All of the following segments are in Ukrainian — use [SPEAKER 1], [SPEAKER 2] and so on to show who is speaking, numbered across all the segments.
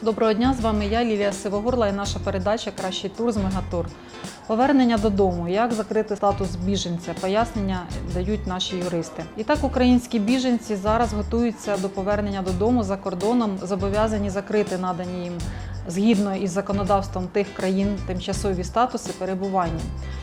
[SPEAKER 1] Доброго дня, з вами я, Лілія Сивогорла, і наша передача Кращий тур з Мегатур. Повернення додому, як закрити статус біженця, пояснення дають наші юристи. І так, українські біженці зараз готуються до повернення додому за кордоном, зобов'язані закрити надані їм згідно із законодавством тих країн тимчасові статуси перебування.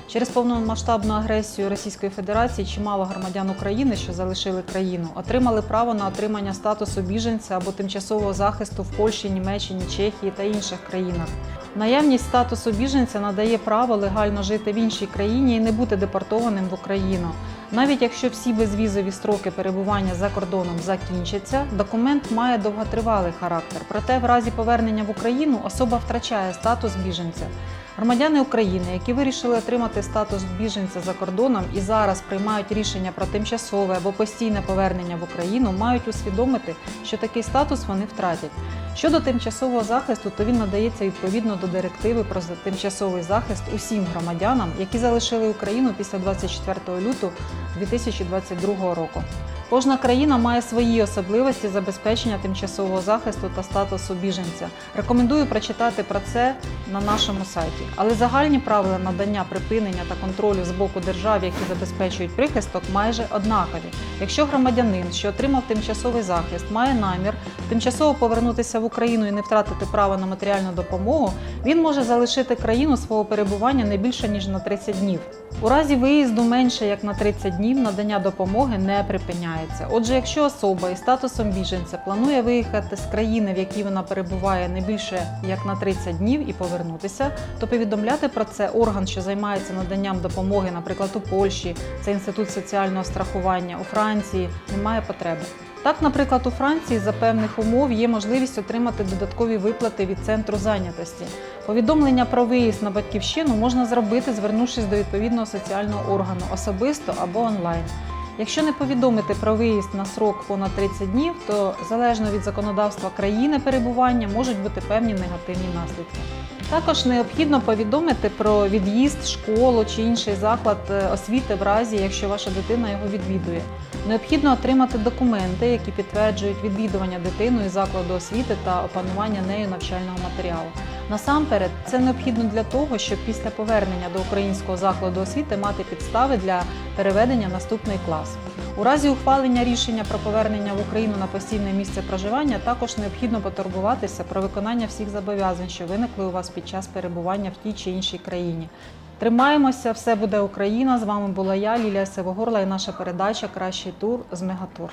[SPEAKER 1] Через повномасштабну агресію Російської Федерації чимало громадян України, що залишили країну, отримали право на отримання статусу біженця або тимчасового захисту в Польщі, Німеччині, Чехії та інших країнах. Наявність статусу біженця надає право легально жити в іншій країні і не бути депортованим в Україну. Навіть якщо всі безвізові строки перебування за кордоном закінчаться, документ має довготривалий характер. Проте, в разі повернення в Україну особа втрачає статус біженця. Громадяни України, які вирішили отримати статус біженця за кордоном і зараз приймають рішення про тимчасове або постійне повернення в Україну, мають усвідомити, що такий статус вони втратять. Щодо тимчасового захисту, то він надається відповідно до директиви про тимчасовий захист усім громадянам, які залишили Україну після 24 лютого 2022 року. Кожна країна має свої особливості забезпечення тимчасового захисту та статусу біженця. Рекомендую прочитати про це на нашому сайті. Але загальні правила надання припинення та контролю з боку держав, які забезпечують прихисток, майже однакові. Якщо громадянин, що отримав тимчасовий захист, має намір тимчасово повернутися в Україну і не втратити право на матеріальну допомогу, він може залишити країну свого перебування не більше ніж на 30 днів. У разі виїзду менше як на 30 днів надання допомоги не припиняється. Отже, якщо особа із статусом біженця планує виїхати з країни, в якій вона перебуває не більше як на 30 днів і повернутися, то повідомляти про це орган, що займається наданням допомоги, наприклад, у Польщі, це інститут соціального страхування, у Франції, немає потреби. Так, наприклад, у Франції за певних умов є можливість отримати додаткові виплати від центру зайнятості. Повідомлення про виїзд на батьківщину можна зробити, звернувшись до відповідного соціального органу особисто або онлайн. Якщо не повідомити про виїзд на срок понад 30 днів, то залежно від законодавства країни перебування можуть бути певні негативні наслідки. Також необхідно повідомити про від'їзд, школу чи інший заклад е, освіти в разі, якщо ваша дитина його відвідує. Необхідно отримати документи, які підтверджують відвідування дитиною закладу освіти та опанування нею навчального матеріалу. Насамперед, це необхідно для того, щоб після повернення до українського закладу освіти мати підстави для переведення в наступний клас. У разі ухвалення рішення про повернення в Україну на постійне місце проживання також необхідно потурбуватися про виконання всіх зобов'язань, що виникли у вас під час перебування в тій чи іншій країні. Тримаємося, все буде Україна. З вами була я, Лілія Сивогорла, і наша передача Кращий тур з Мегатур.